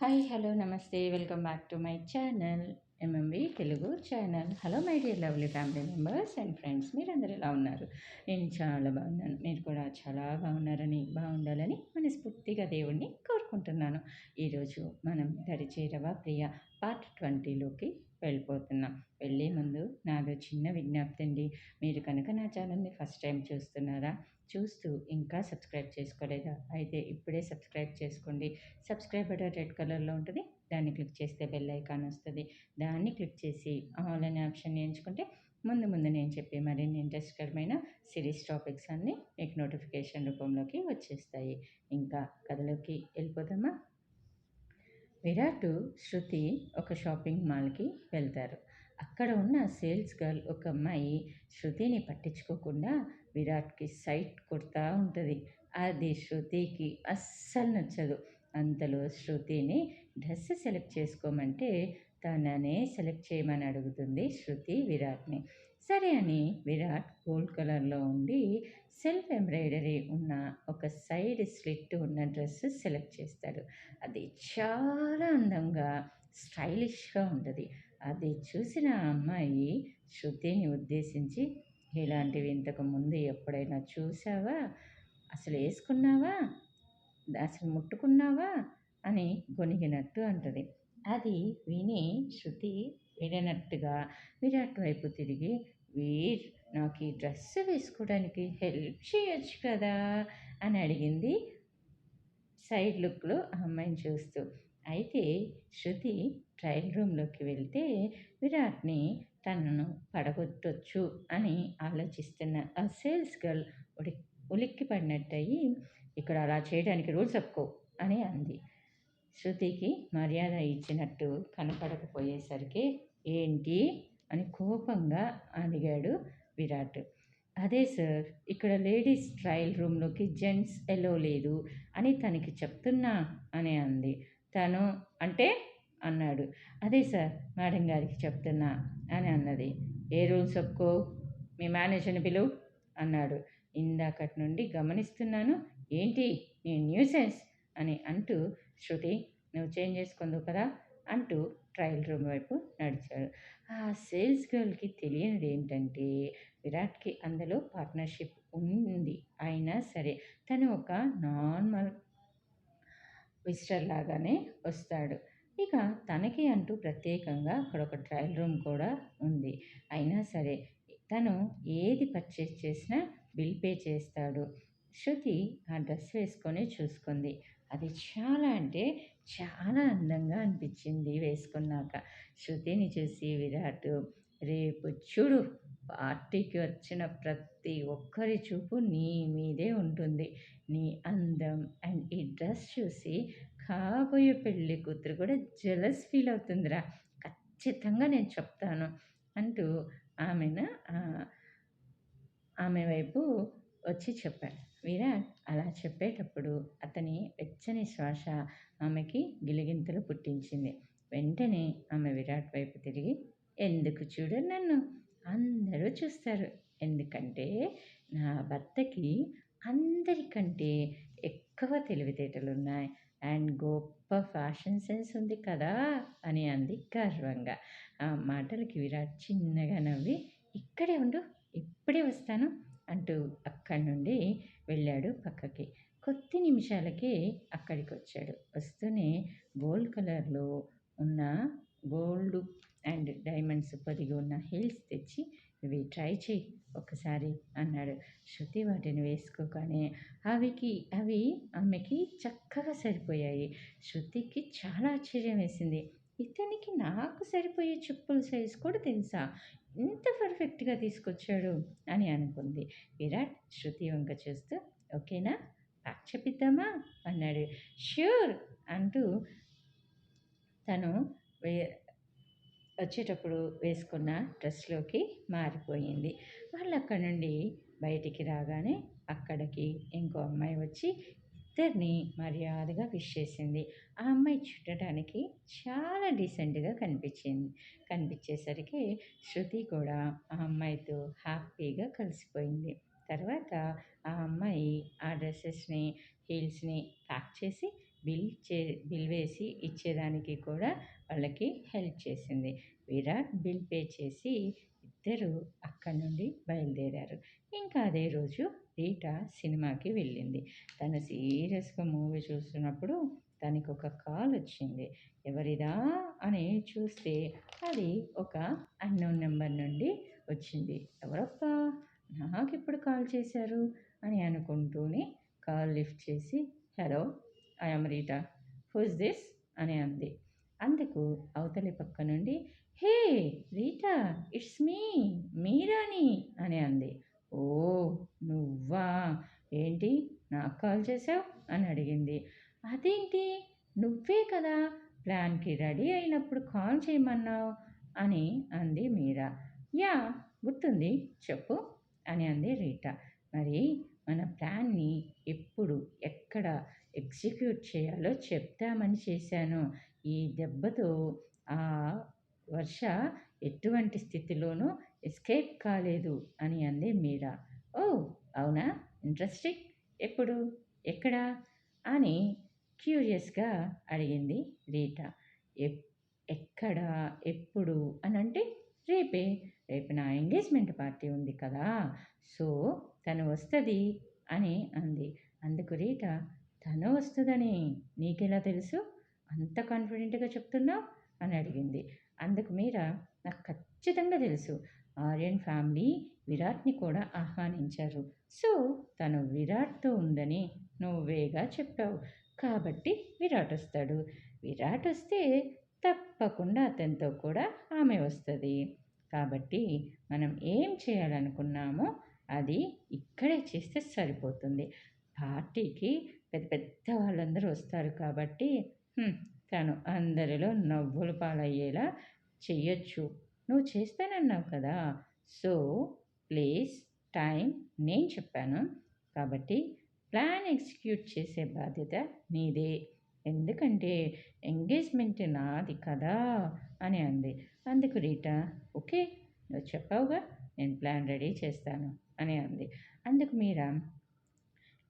Hi hello namaste. Welcome back to my channel MMB Telugu channel. Hello my dear lovely family members and friends మీరందరూ ఎలా ఉన్నారు? నేను చాలా బాగున్నాను. మీరు కూడా చాలా బాగున్నారని బాగుండాలని మనస్ఫూర్తిగా దేవుణ్ణి కోరుకుంటున్నాను. ఈరోజు మనం దరిచేరవ ప్రియ పార్ట్ ట్వంటీలోకి వెళ్ళిపోతున్నాం. వెళ్ళే ముందు నాదో చిన్న విజ్ఞప్తి అండి. మీరు కనుక నా ఛానల్ని ఫస్ట్ టైం చూస్తున్నారా? చూస్తూ ఇంకా సబ్స్క్రైబ్ చేసుకోలేదా. అయితే ఇప్పుడే సబ్స్క్రైబ్ చేసుకోండి. సబ్స్క్రైబ్ బటన్ రెడ్ కలర్లో ఉంటుంది. దాన్ని క్లిక్ చేస్తే బెల్ ఐకాన్ వస్తుంది. దాన్ని క్లిక్ చేసి ఆల్ అనే ఆప్షన్ ఎంచుకుంటే ముందు ముందు నేను చెప్పే మరిన్ని ఇంట్రెస్ట్కరమైన సిరీస్ టాపిక్స్ అన్నీ మీకు నోటిఫికేషన్ రూపంలోకి వచ్చేస్తాయి. ఇంకా కథలోకి వెళ్ళిపోదామా? విరాట్ శృతి ఒక షాపింగ్ మాల్కి వెళ్తారు. అక్కడ ఉన్న సేల్స్ గర్ల్ ఒక అమ్మాయి శృతిని పట్టించుకోకుండా విరాట్కి సైట్ కొడతా ఉంటుంది. అది శృతికి అస్సలు నచ్చదు. అంతలో శృతిని డ్రెస్ సెలెక్ట్ చేసుకోమంటే తననే సెలెక్ట్ చేయమని అడుగుతుంది శృతి విరాట్ని. సరే అని విరాట్ గోల్డ్ కలర్లో ఉండి సెల్ఫ్ ఎంబ్రాయిడరీ ఉన్న ఒక సైడ్ స్లిట్ ఉన్న డ్రెస్ సెలెక్ట్ చేస్తాడు. అది చాలా అందంగా స్టైలిష్గా ఉంటుంది. అది చూసిన అమ్మాయి శృతిని ఉద్దేశించి ఇలాంటివి ఇంతకుముందు ఎప్పుడైనా చూసావా అసలు వేసుకున్నావా అసలు ముట్టుకున్నావా? అని గొనిగినట్టు అంటది. అది విని శృతి విననట్టుగా విరాట్ వైపు తిరిగి వీర్ నాకు ఈ డ్రెస్ వేసుకోవడానికి హెల్ప్ చేయొచ్చు కదా? అని అడిగింది. సైడ్ లుక్లో ఆ అమ్మాయిని చూస్తూ. అయితే శృతి ట్రయల్ రూమ్లోకి వెళ్తే విరాట్ని తనను పడగొట్టొచ్చు అని ఆలోచిస్తున్న ఆ సేల్స్ గర్ల్ ఉడి ఉలిక్కి పడినట్టయి ఇక్కడ అలా చేయడానికి రూల్స్ ఒప్పుకో అని అంది. శృతికి మర్యాద ఇచ్చినట్టు కనపడకపోయేసరికి ఏంటి? అని కోపంగా అడిగాడు విరాట్. అదే సార్ ఇక్కడ లేడీస్ ట్రయల్ రూమ్లోకి జెంట్స్ ఎలో లేదు అని తనకి చెప్తున్నా అని అంది. తను అంటే అన్నాడు. అదే సార్ మేడం గారికి చెప్తున్నా అని అన్నది. ఏ రూల్స్ ఒప్పుకో మీ మేనేజర్ని పిలువు అన్నాడు. ఇందాకటి నుండి గమనిస్తున్నాను. ఏంటి? నీ న్యూసెన్స్ అని అంటూ శృతి నువ్వు చేంజ్ చేసుకుందు కదా అంటూ ట్రయల్ రూమ్ వైపు నడిచాడు. ఆ సేల్స్ గర్ల్కి తెలియనిది ఏంటంటే విరాట్కి అందులో పార్ట్నర్షిప్ ఉంది. అయినా సరే తను ఒక నార్మల్ విజిటర్ లాగానే వస్తాడు. ఇక తనకి అంటూ ప్రత్యేకంగా అక్కడ ఒక ట్రయల్ రూమ్ కూడా ఉంది. అయినా సరే తను ఏది పర్చేస్ చేసినా బిల్ పే చేస్తాడు. శృతి ఆ డ్రెస్ వేసుకొని చూసుకుంది. అది చాలా అంటే చాలా అందంగా అనిపించింది వేసుకున్నాక. శృతిని చూసి విరాట్ రేపు చూడు పార్టీకి వచ్చిన ప్రతి ఒక్కరి చూపు నీ మీదే ఉంటుంది. నీ అందం అండ్ ఈ డ్రెస్ చూసి కాబోయే పెళ్ళి కూతురు కూడా జలస్ ఫీల్ అవుతుందిరా. ఖచ్చితంగా నేను చెప్తాను అంటూ ఆమెను ఆమె వైపు వచ్చి చెప్పాడు. విరాట్ అలా చెప్పేటప్పుడు అతని వెచ్చని శ్వాస ఆమెకి గిలిగింతలు పుట్టించింది. వెంటనే ఆమె విరాట్ వైపు తిరిగి ఎందుకు చూడరు నన్ను? అందరూ చూస్తారు. ఎందుకంటే నా భర్తకి అందరికంటే ఎక్కువ తెలివితేటలు ఉన్నాయి అండ్ గొప్ప ఫ్యాషన్ సెన్స్ ఉంది కదా అని అంది గర్వంగా. ఆ మాటలకి విరాట్ చిన్నగా నవ్వి ఇక్కడే ఉండు ఇప్పుడే వస్తాను అంటూ అక్కడి నుండి వెళ్ళాడు పక్కకి. కొద్ది నిమిషాలకే అక్కడికి వచ్చాడు వస్తూనే గోల్డ్ కలర్లో ఉన్న గోల్డ్ అండ్ డైమండ్స్ పొదిగి ఉన్న హీల్స్ తెచ్చి ఇవి ట్రై చేయి ఒకసారి అన్నాడు. శృతి వాటిని వేసుకోగానే అవికి అవి ఆమెకి చక్కగా సరిపోయాయి. శృతికి చాలా ఆశ్చర్యం వేసింది. ఇతనికి నాకు సరిపోయే చెప్పుల సైజు కూడా తెలుసా? ఇంత పర్ఫెక్ట్గా తీసుకొచ్చాడు అని అనుకుంది. విరాట్ శృతి వంక చూస్తూ ఓకేనా? ప్యాక్ చెప్పిద్దామా అన్నాడు. ష్యూర్ అంటూ తను వే వచ్చేటప్పుడు వేసుకున్న డ్రెస్లోకి మారిపోయింది. వాళ్ళు అక్కడ నుండి బయటికి రాగానే అక్కడికి ఇంకో అమ్మాయి వచ్చి ఇద్దరిని మర్యాదగా విష్ చేసింది. ఆ అమ్మాయి చూడటానికి చాలా డీసెంట్గా కనిపించింది. కనిపించేసరికి శృతి కూడా ఆ అమ్మాయితో హ్యాపీగా కలిసిపోయింది. తర్వాత ఆ అమ్మాయి ఆ డ్రెస్సెస్ని హీల్స్ని ప్యాక్ చేసి బిల్ చే బిల్ వేసి ఇచ్చేదానికి కూడా వాళ్ళకి హెల్ప్ చేసింది. విరాట్ బిల్ పే చేసి ఇద్దరు అక్కడి నుండి బయలుదేరారు. ఇంకా అదే రోజు రీటా సినిమాకి వెళ్ళింది. తను సీరియస్గా మూవీ చూస్తున్నప్పుడు తనకు ఒక కాల్ వచ్చింది. ఎవరిదా అని చూస్తే అది ఒక అన్నోన్ నెంబర్ నుండి వచ్చింది. ఎవరప్పా నాకు ఇప్పుడు కాల్ చేశారు? అని అనుకుంటూనే కాల్ లిఫ్ట్ చేసి hello I'm Rita who's this అని అంది. అందుకు అవతలి పక్క నుండి హే రీటా ఇట్స్ మీ మీరాని అని అంది. ఓ నువ్వా? ఏంటి? నాకు కాల్ చేసావు అని అడిగింది. అదేంటి? నువ్వే కదా ప్లాన్కి రెడీ అయినప్పుడు కాల్ చేయమన్నావు? అని అంది మీరా. యా గుర్తుంది. చెప్పు అని అంది రీటా. మరి మన ప్లాన్ని ఎప్పుడు ఎక్కడ ఎగ్జిక్యూట్ చేయాలో చెప్తామని చేశాను. ఈ దెబ్బతో ఆ వర్ష ఎటువంటి స్థితిలోనూ ఎస్కేప్ కాలేదు అని అంది మీరా. ఓ అవునా? ఇంట్రెస్టింగ్. ఎప్పుడు? ఎక్కడ? అని క్యూరియస్గా అడిగింది రీటా. ఎప్ ఎక్కడ? ఎప్పుడు? అని అంటే రేపే. రేపు నా ఎంగేజ్మెంట్ పార్టీ ఉంది కదా. సో తను వస్తుంది అని అంది. అందుకు రీటా తను వస్తుందని నీకెలా తెలుసు? అంత కాన్ఫిడెంట్గా చెప్తున్నావు? అని అడిగింది. అందుకు మీరా నాకు ఖచ్చితంగా తెలుసు. ఆర్యన్ ఫ్యామిలీ విరాట్ని కూడా ఆహ్వానించారు. సో తను విరాట్తో ఉందని నువ్వేగా చెప్పావు. కాబట్టి విరాట్ వస్తాడు. విరాట్ వస్తే తప్పకుండా అతనితో కూడా ఆమె వస్తుంది. కాబట్టి మనం ఏం చేయాలనుకున్నామో అది ఇక్కడే చేస్తే సరిపోతుంది. పార్టీకి పెద్ద పెద్ద వాళ్ళందరూ వస్తారు కాబట్టి తను అందరిలో నవ్వులు పాలయ్యేలా చెయ్యొచ్చు. నువ్వు చేస్తానన్నావు కదా. సో ప్లేస్ టైం నేను చెప్పాను. కాబట్టి ప్లాన్ ఎగ్జిక్యూట్ చేసే బాధ్యత నీదే. ఎందుకంటే ఎంగేజ్మెంట్ నాది కదా అని అంది. అందుకు రీటా ఓకే నువ్వు చెప్పావుగా నేను ప్లాన్ రెడీ చేస్తాను అని అంది. అందుకు మీరా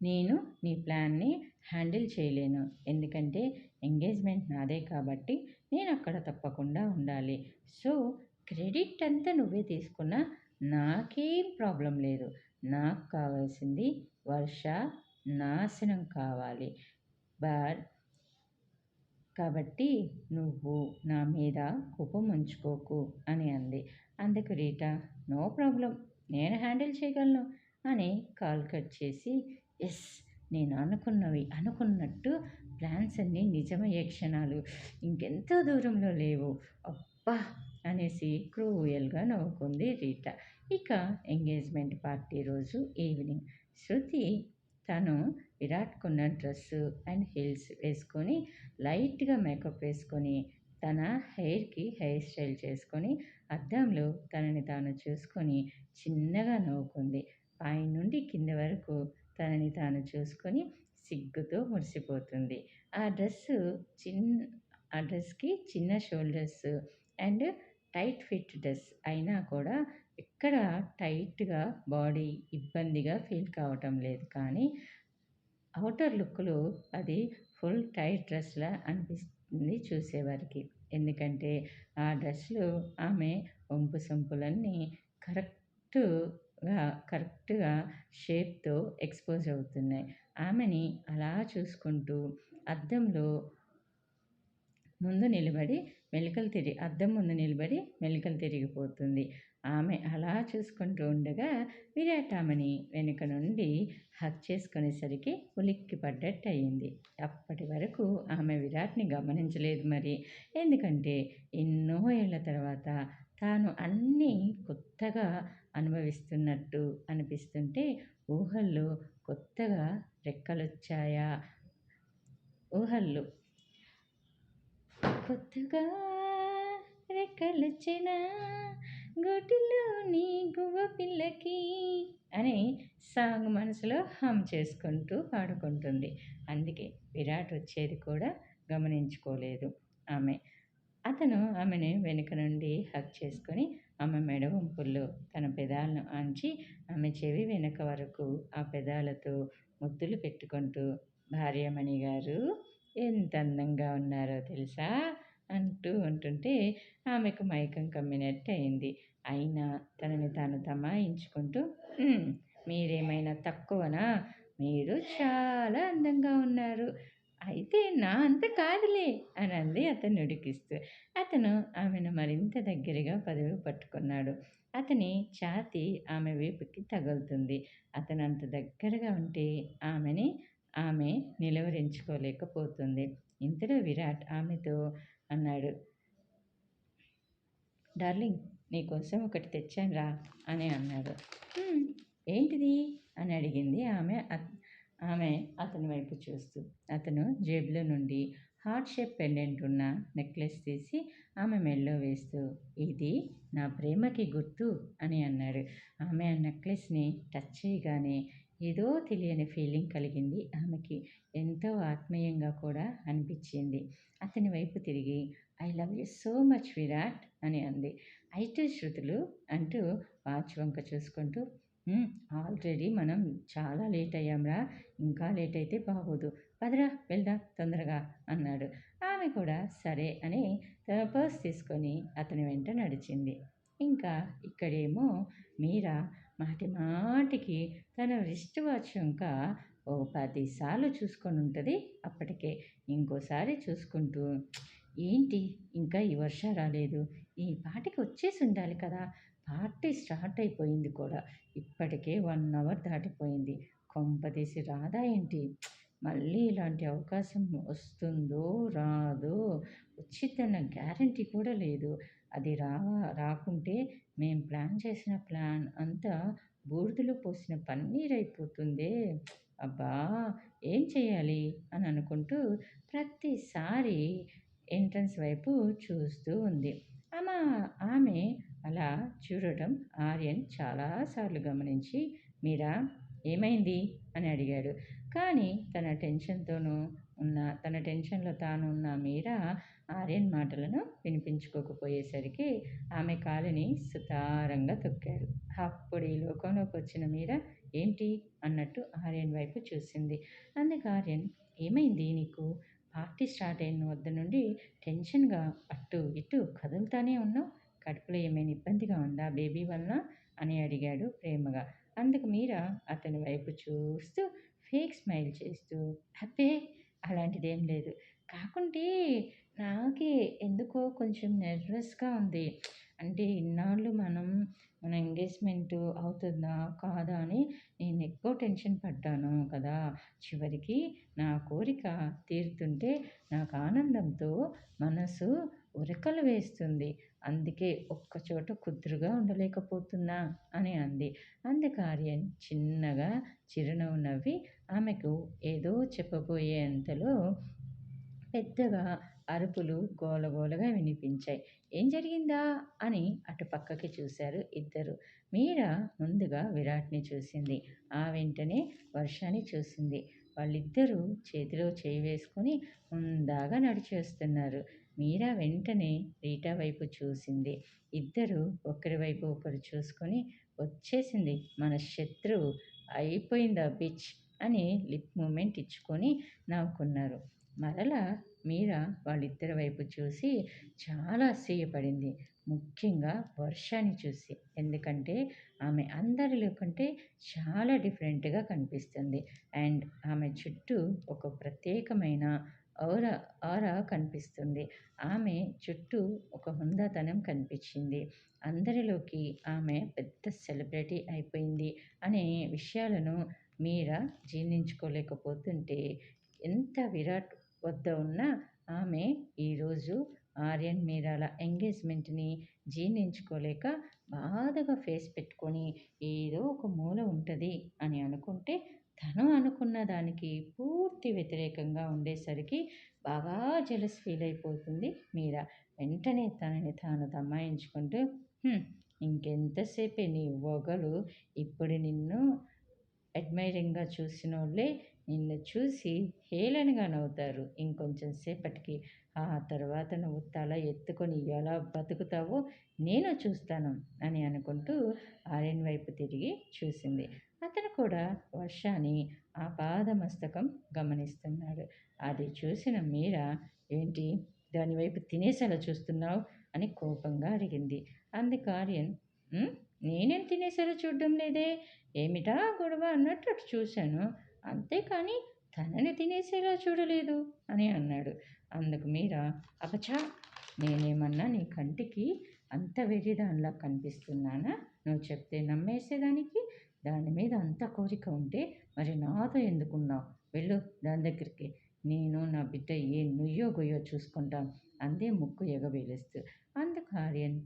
నేను నీ ప్లాన్ని హ్యాండిల్ చేయలేను. ఎందుకంటే ఎంగేజ్మెంట్ నాదే కాబట్టి నేను అక్కడ తప్పకుండా ఉండాలి. సో క్రెడిట్ అంతా నువ్వే తీసుకున్నా నాకేం ప్రాబ్లం లేదు. నాకు కావాల్సింది వర్ష నాశనం కావాలి. బట్ కాబట్టి నువ్వు నా మీద కోపం ఉంచుకోకు అని అంది. అందుకు రీటా నో ప్రాబ్లం. నేను హ్యాండిల్ చేయగలను అని కాల్ కట్ చేసి ఎస్ నేను అనుకున్నవి అనుకున్నట్టు ప్లాన్స్ అన్నీ నిజమయ్యే క్షణాలు. ఇంకెంతో దూరంలో లేవు. అబ్బా! అనేసి క్రూయల్గా నవ్వుకుంది రీటా. ఇక ఎంగేజ్మెంట్ పార్టీ రోజు ఈవినింగ్. శృతి తను విరాట్ కొన్న డ్రెస్సు అండ్ హీల్స్ వేసుకొని లైట్గా మేకప్ వేసుకొని తన హెయిర్కి హెయిర్ స్టైల్ చేసుకొని అద్దంలో తనని తాను చూసుకొని చిన్నగా నవ్వుకుంది. పై నుండి కింద వరకు తనని తాను చూసుకొని సిగ్గుతో మురిసిపోతుంది. ఆ డ్రెస్సు చిన్న ఆ డ్రెస్కి చిన్న shoulders and tight fit dress అయినా కూడా ఎక్కడ టైట్గా బాడీ ఇబ్బందిగా ఫీల్ కావటం లేదు. కానీ అవుటర్ లుక్లో అది ఫుల్ టైట్ డ్రెస్లా అనిపిస్తుంది చూసేవారికి. ఎందుకంటే ఆ డ్రెస్లో ఆమె వంపు సొంపులన్నీ కరెక్ట్గా కరెక్ట్గా షేప్తో ఎక్స్పోజ్ అవుతున్నాయి. ఆమెని అలా చూసుకుంటూ అద్దంలో ముందు నిలబడి మెలికలు తిరిగి అద్దం ముందు నిలబడి మెలికలు తిరిగిపోతుంది. ఆమె అలా చూసుకుంటూ ఉండగా విరాట్ ఆమెని వెనుక నుండి హక్ చేసుకునేసరికి ఉలిక్కి పడ్డట్టు అయింది అప్పటి వరకు ఆమె విరాట్ని గమనించలేదు మరి. ఎందుకంటే ఎన్నో ఏళ్ళ తర్వాత తాను అన్నీ కొత్తగా అనుభవిస్తున్నట్టు అనిపిస్తుంటే ఊహల్లో కొత్తగా రెక్కలొచ్చాయా? ఊహల్లో. కొత్తగా రెక్కలొచ్చిన? గోటిలోని గువ్వ పిల్లకి అని సాంగ్ మనసులో హమ్ చేసుకుంటూ పాడుకుంటుంది. అందుకే విరాట్ వచ్చేది కూడా గమనించుకోలేదు ఆమె. అతను ఆమెను వెనుక నుండి హక్ చేసుకొని ఆమె మెడ వంపుల్లో తన పెదాలను ఆంచి ఆమె చెవి వెనుక వరకు ఆ పెదాలతో ముద్దులు పెట్టుకుంటూ భార్యమణి గారు ఎంత అందంగా ఉన్నారో తెలుసా? అంటూ ఉంటుంటే ఆమెకు మైకం కమ్మినట్టు అయింది అయినా తనని తాను తమాయించుకుంటూ మీరేమైనా తక్కువనా? మీరు చాలా అందంగా ఉన్నారు. అయితే నా అంత కాదులే అని అంది అతను ఉడికిస్తూ. అతను ఆమెను మరింత దగ్గరగా పదవి పట్టుకున్నాడు. అతని ఛాతి ఆమె వీపుకి తగులుతుంది. అతను అంత దగ్గరగా ఉంటే ఆమెని ఆమె నిలువరించుకోలేకపోతుంది. ఇంతలో విరాట్ ఆమెతో అన్నాడు డార్లింగ్ నీకోసం ఒకటి తెచ్చాను రా అని అన్నాడు. ఏంటిది? అని అడిగింది ఆమె. ఆమె అతని వైపు చూస్తూ అతను జేబులో నుండి హార్ట్ షేప్ పెండెంట్ ఉన్న నెక్లెస్ తీసి ఆమె మెల్లో వేస్తూ ఇది నా ప్రేమకి గుర్తు? అని అన్నాడు. ఆమె ఆ నెక్లెస్ని టచ్ చేయగానే ఏదో తెలియని ఫీలింగ్ కలిగింది ఆమెకి. ఎంతో ఆత్మీయంగా కూడా అనిపించింది. అతని వైపు తిరిగి I love you so much Virat అని అంది. అయితే శృతులు అంటూ వాచ్ వంక చూసుకుంటూ ఆల్రెడీ మనం చాలా లేట్ అయ్యాంరా ఇంకా లేట్ అయితే బాగోదు. పదరా వెళ్దాం తొందరగా అన్నాడు. ఆమె కూడా సరే అని తన పర్స్ తీసుకొని అతని వెంట నడిచింది. ఇంకా ఇక్కడేమో మీరా మాటి మాటికి తన రిస్ట్ వాచ్ ఇంకా ఓ పదిసార్లు చూసుకొని ఉంటుంది అప్పటికే. ఇంకోసారి చూసుకుంటూ ఏంటి? ఇంకా ఈ వర్షం రాలేదు. ఈ పాటికి వచ్చేసి ఉండాలి కదా. పార్టీ స్టార్ట్ అయిపోయింది కూడా. ఇప్పటికే వన్ అవర్ దాటిపోయింది. కొంపదీసి రాదా ఏంటి? మళ్ళీ ఇలాంటి అవకాశం వస్తుందో రాదో వచ్చిద్దన్న గ్యారంటీ కూడా లేదు. అది రా రాకుంటే మేము ప్లాన్ చేసిన ప్లాన్ అంతా బూడిదలో పోసిన పన్నీర్ అయిపోతుందే. అబ్బా ఏం చేయాలి? అని అనుకుంటూ ప్రతిసారి ఎంట్రన్స్ వైపు చూస్తూ ఉంది. ఆమె ఆమె అలా చూడటం ఆర్యన్ చాలాసార్లు గమనించి మీరా ఏమైంది? అని అడిగాడు. కానీ తన టెన్షన్తోనూ ఉన్న తన టెన్షన్లో తాను ఉన్న మీరా ఆర్యన్ మాటలను వినిపించుకోకపోయేసరికి ఆమె కాలిని సుతారంగా తొక్కాడు అప్పుడు ఈ లోకంలోకి వచ్చిన మీరా ఏంటి? అన్నట్టు ఆర్యన్ వైపు చూసింది. అందుకు ఆర్యన్ ఏమైంది నీకు? పార్టీ స్టార్ట్ అయిన వద్ద నుండి టెన్షన్గా అటు ఇటు కదులుతానే ఉన్నావు? కడుపులో ఏమైనా ఇబ్బందిగా ఉందా? బేబీ వలన? అని అడిగాడు ప్రేమగా. అందుకు మీరా అతని వైపు చూస్తూ ఫేక్ స్మైల్ చేస్తూ అబ్బే అలాంటిదేం లేదు. కాకుంటే నాకే ఎందుకో కొంచెం నర్వస్గా ఉంది. అంటే ఇన్నాళ్ళు మనం మన ఎంగేజ్మెంట్ అవుతుందా? కాదా? అని నేను ఎక్కువ టెన్షన్ పడ్డాను కదా. చివరికి నా కోరిక తీరుతుంటే నాకు ఆనందంతో మనసు ఉరకలు వేస్తుంది. అందుకే ఒక్కచోట కుదురుగా ఉండలేకపోతున్నా అని అంది. అందుకు ఆర్యన్ చిన్నగా చిరునవ్వు నవ్వి ఆమెకు ఏదో చెప్పబోయేంతలో పెద్దగా అరుపులు గోలగోలగా వినిపించాయి. ఏం జరిగిందా? అని అటు పక్కకి చూశారు ఇద్దరు. మీరా ముందుగా విరాట్ని చూసింది. ఆ వెంటనే వర్షాన్ని చూసింది. వాళ్ళిద్దరూ చేతిలో చేయి వేసుకొని ముందాగా నడిచేస్తున్నారు మీరా వెంటనే రీటా వైపు చూసింది. ఇద్దరు ఒకరి వైపు ఒకరు చూసుకొని వచ్చేసింది మన శత్రువు అయిపోయిందా బిచ్? అని లిప్ మూమెంట్ ఇచ్చుకొని నవ్వుకున్నారు. మరలా మీరా వాళ్ళిద్దరి వైపు చూసి చాలా అసహ్యపడింది ముఖ్యంగా వర్షాన్ని చూసి. ఎందుకంటే ఆమె అందరిలో కంటే చాలా డిఫరెంట్గా కనిపిస్తుంది. అండ్ ఆమె చుట్టూ ఒక ప్రత్యేకమైన ఔర ఆరా కనిపిస్తుంది. ఆమె చుట్టూ ఒక హుందాతనం కనిపించింది. అందరిలోకి ఆమె పెద్ద సెలబ్రిటీ అయిపోయింది అనే విషయాలను మీరా జీర్ణించుకోలేకపోతుంటే ఎంత విరాట్ వద్ద ఉన్నా ఆమె ఈరోజు ఆర్యన్ మీరాల ఎంగేజ్మెంట్ని జీర్ణించుకోలేక బాధగా ఫేస్ పెట్టుకొని ఏదో ఒక మూల ఉంటుంది అని అనుకుంటే తను అనుకున్న దానికి పూర్తి వ్యతిరేకంగా ఉండేసరికి బాగా జలస్ ఫీల్ అయిపోతుంది మీరా. వెంటనే తనని తాను దమ్మాయించుకుంటూ ఇంకెంతసేపే నీ వగలు? ఇప్పుడు నిన్ను అడ్మైరింగ్గా చూసిన వాళ్ళే నిన్ను చూసి హేళనగా నవ్వుతారు. ఇంకొంచెం సేపటికి ఆ తర్వాత నువ్వు తల ఎత్తుకొని ఎలా బతుకుతావో నేను చూస్తాను అని అనుకుంటూ ఆర్యన్ వైపు తిరిగి చూసింది. అతను కూడా వర్షాన్ని ఆపాదమస్తకం గమనిస్తున్నాడు. అది చూసిన మీరా ఏంటి? దానివైపు తినేసేలా చూస్తున్నావు? అని కోపంగా అడిగింది. అందుకు ఆర్యన్ నేనేం తినేసేలా చూడడం లేదే? ఏమిటా గొడవ అన్నట్టు అటు చూశాను. అంతేకాని తనని తినేసేలా చూడలేదు అని అన్నాడు. అందుకు మీరా అపచా నేనేమన్నా నీ కంటికి అంత వెర్రిదానిలా కనిపిస్తున్నానా? నువ్వు చెప్తే నమ్మేసేదానికి దాని మీద అంత కోరిక ఉంటే మరి నాతో ఎందుకున్నావు? వెళ్ళు దాని దగ్గరికి. నేను నా బిడ్డ ఏ నుయ్యో గొయ్యో చూసుకుంటాం. అందే ముక్కు ఎగవేలుస్తూ. అందుకు ఆర్యన్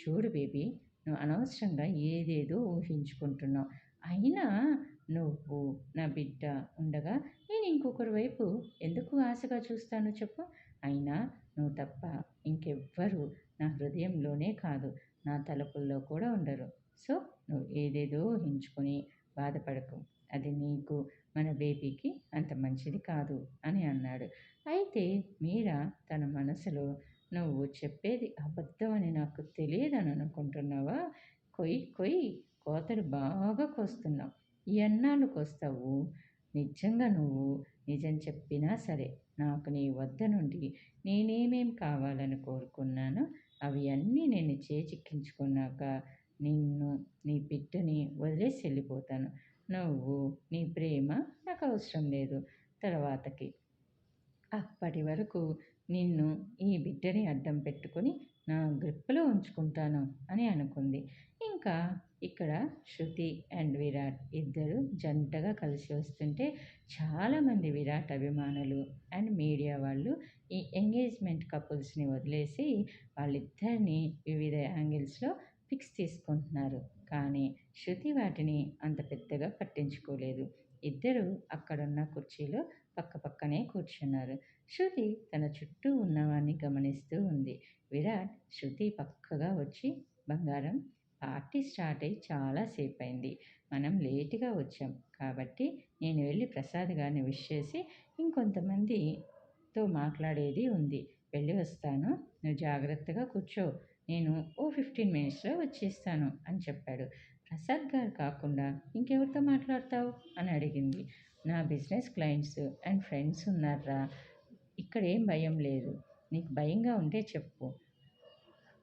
చూడు బేబీ నువ్వు అనవసరంగా ఏదేదో ఊహించుకుంటున్నావు. అయినా నువ్వు నా బిడ్డ ఉండగా నేను ఇంకొకరి వైపు ఎందుకు ఆశగా చూస్తాను చెప్పు. అయినా నువ్వు తప్ప ఇంకెవ్వరు నా హృదయంలోనే కాదు నా తలుపుల్లో కూడా ఉండరు. సో నువ్వు ఏదేదో ఊహించుకొని బాధపడకు. అది నీకు మన బేబీకి అంత మంచిది కాదు అని అన్నాడు. అయితే మీరా తన మనసులో నువ్వు చెప్పేది అబద్ధం అని నాకు తెలియదని అనుకుంటున్నావా? కొయ్యి కొయ్యి కోతలు బాగా కోస్తున్నావు. ఎన్నాళ్ళు కోస్తావు. నిజంగా నువ్వు నిజం చెప్పినా సరే నాకు నీ వద్ద నుండి నేనేమేం కావాలని కోరుకున్నానో అవి అన్నీ నేను చేజిక్కించుకున్నాక నిన్ను నీ బిడ్డని వదిలేసి వెళ్ళిపోతాను. నువ్వు నీ ప్రేమ నాకు అవసరం లేదు. తర్వాతకి అప్పటి వరకు నిన్ను ఈ బిడ్డని అడ్డం పెట్టుకొని నా గ్రిప్పులో ఉంచుకుంటాను అని అనుకుంది. ఇంకా ఇక్కడ శృతి అండ్ విరాట్ ఇద్దరు జంటగా కలిసి వస్తుంటే చాలామంది విరాట్ అభిమానులు అండ్ మీడియా వాళ్ళు ఈ ఎంగేజ్మెంట్ కపుల్స్ని వదిలేసి వాళ్ళిద్దరిని వివిధ యాంగిల్స్లో పిక్స్ తీసుకుంటున్నారు కానీ శృతి వాటిని అంత పెద్దగా పట్టించుకోలేదు. ఇద్దరు అక్కడున్న కుర్చీలో పక్క పక్కనే కూర్చున్నారు. శృతి తన చుట్టూ ఉన్నవాన్ని గమనిస్తూ ఉంది. విరాట్ శృతి పక్కగా వచ్చి బంగారం పార్టీ స్టార్ట్ అయ్యి చాలాసేపు అయింది మనం లేటుగా వచ్చాం. కాబట్టి నేను వెళ్ళి ప్రసాద్ గారిని విష్ చేసి ఇంకొంతమందితో మాట్లాడేది ఉంది. వెళ్ళి వస్తాను. నువ్వు జాగ్రత్తగా కూర్చో. నేను ఓ ఫిఫ్టీన్ మినిట్స్లో వచ్చేస్తాను అని చెప్పాడు. ప్రసాద్ గారు కాకుండా ఇంకెవరితో మాట్లాడతావు? అని అడిగింది. నా బిజినెస్ క్లయింట్స్ అండ్ ఫ్రెండ్స్ ఉన్నారా ఇక్కడ ఏం భయం లేదు. నీకు భయంగా ఉంటే చెప్పు.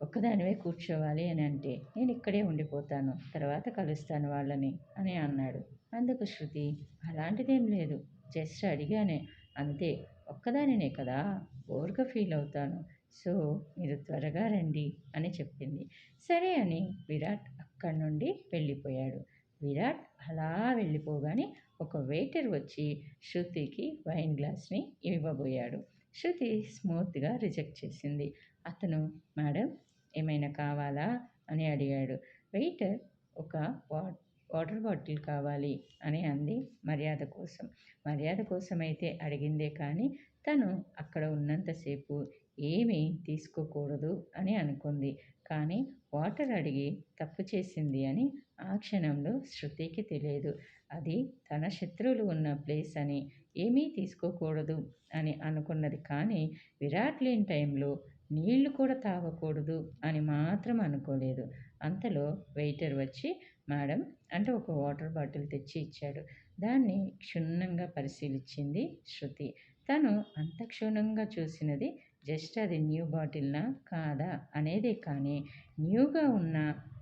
ఒక్కదానివే కూర్చోవాలి అని అంటే నేను ఇక్కడే ఉండిపోతాను. తర్వాత కలుస్తాను వాళ్ళని అని అన్నాడు. అందుకు శృతి అలాంటిదేం లేదు. జస్ట్ అడిగానే. అంతే. ఒక్కదానినే కదా. బోర్గా ఫీల్ అవుతాను. సో మీరు త్వరగా రండి అని చెప్పింది. సరే అని విరాట్ అక్కడి నుండి వెళ్ళిపోయాడు. విరాట్ అలా వెళ్ళిపోగానే ఒక వెయిటర్ వచ్చి శృతికి వైన్ గ్లాస్ని ఇవ్వబోయాడు. శృతి స్మూత్గా రిజెక్ట్ చేసింది. అతను మేడం ఏమైనా కావాలా? అని అడిగాడు. వెయిటర్ ఒక వాట్ వాటర్ బాటిల్ కావాలి అని అంది మర్యాద కోసం. మర్యాద కోసం అయితే అడిగిందే కానీ తను అక్కడ ఉన్నంతసేపు ఏమీ తీసుకోకూడదు అని అనుకుంది. కానీ వాటర్ అడిగి తప్పు చేసింది అని ఆ క్షణంలో శృతికి తెలియదు. అది తన శత్రువులు ఉన్న ప్లేస్ అని ఏమీ తీసుకోకూడదు అని అనుకున్నది కానీ విరాట్ లేని టైంలో నీళ్ళు కూడా తాగకూడదు అని మాత్రం అనుకోలేదు. అంతలో వెయిటర్ వచ్చి మేడం అంటే ఒక వాటర్ బాటిల్ తెచ్చి ఇచ్చాడు. దాన్ని క్షుణ్ణంగా పరిశీలించింది శృతి. తను అంత క్షుణ్ణంగా చూసినది జస్ట్ అది న్యూ బాటిల్నా? కాదా? అనేదే కానీ న్యూగా ఉన్న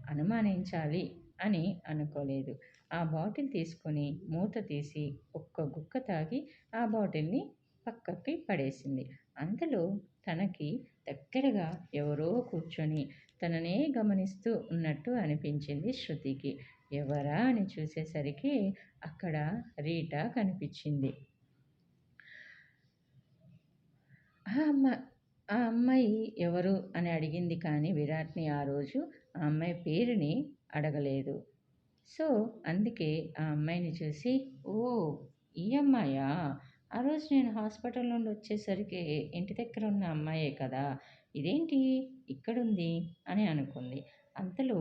అనుమానించాలి అని అనుకోలేదు. ఆ బాటిల్ తీసుకొని మూత తీసి ఒక్క గుక్క తాగి ఆ బాటిల్ని పక్కకి పడేసింది. అంతలో తనకి దగ్గరగా ఎవరో కూర్చొని తననే గమనిస్తూ ఉన్నట్టు అనిపించింది శృతికి. ఎవరా అని చూసేసరికి అక్కడ రీటా కనిపించింది. ఆ అమ్మ ఆ అమ్మాయి ఎవరు అని అడిగింది కానీ విరాట్ని ఆ రోజు ఆ అమ్మాయి పేరుని అడగలేదు. సో అందుకే ఆ అమ్మాయిని చూసి ఓ ఈ అమ్మాయా? ఆ రోజు నేను హాస్పిటల్ నుండి వచ్చేసరికి ఇంటి దగ్గర ఉన్న అమ్మాయే కదా? ఇదేంటి? ఇక్కడుంది? అని అనుకుంది. అంతలో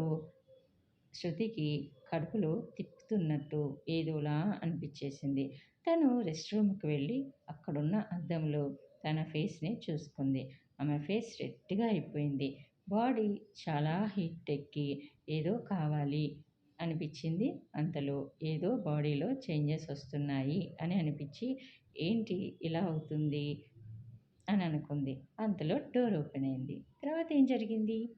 శృతికి కడుపులో తిప్పుతున్నట్టు ఏదోలా అనిపించేసింది. తను రెస్ట్ రూమ్కి వెళ్ళి అక్కడున్న అద్దంలో తన ఫేస్ని చూసుకుంది. ఆమె ఫేస్ రెడ్గా అయిపోయింది. బాడీ చాలా హీట్ ఎక్కి ఏదో కావాలి అనిపించింది అంతలో. ఏదో బాడీలో చేంజెస్ వస్తున్నాయి అని అనిపించి ఏంటి ఇలా అవుతుంది? అని అనుకుంది. అంతలో డోర్ ఓపెన్ అయింది. తర్వాత ఏం జరిగింది?